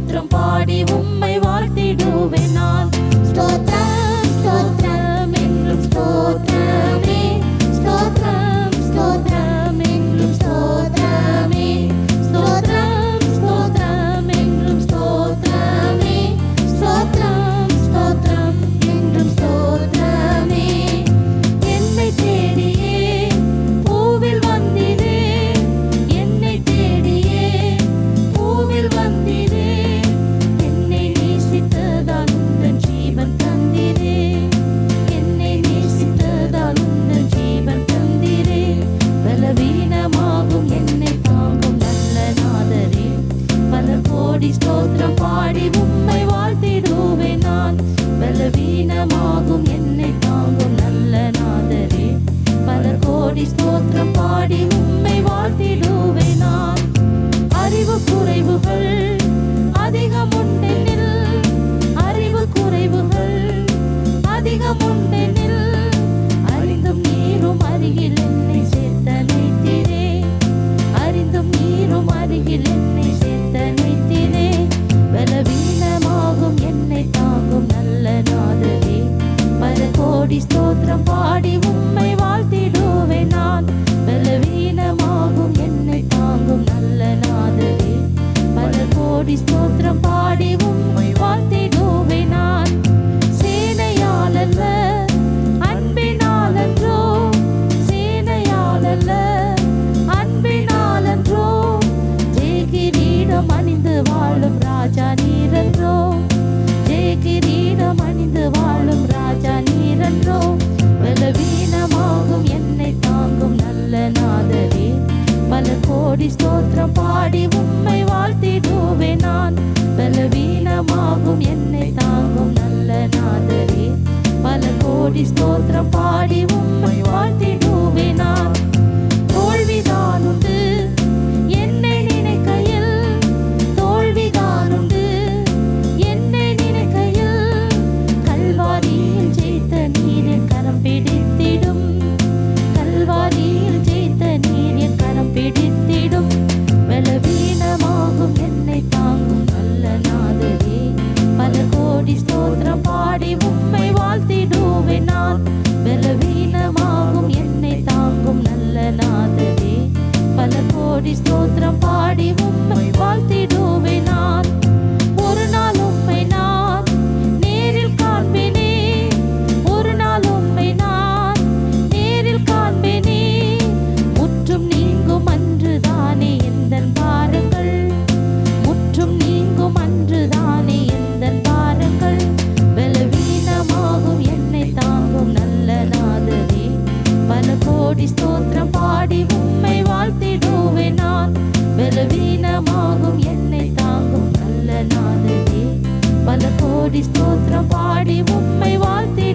ஸ்தோத்திரம் பாடி உம் கோடி ஸ்தோத்திரம் பாடி உம்மை வாழ்த்திடுவேன் நான். பலவீனமாகும் என்னை ஸ்தோத்திரம் பாடி உம்மை வாழ்த்திடுவேன் நான் பலவீனமாகும் என்னை தாங்கும் நல்ல நாதனே. பல கோடி ஸ்தோத்திரம் பாடி உம்மை வாழ்த்தி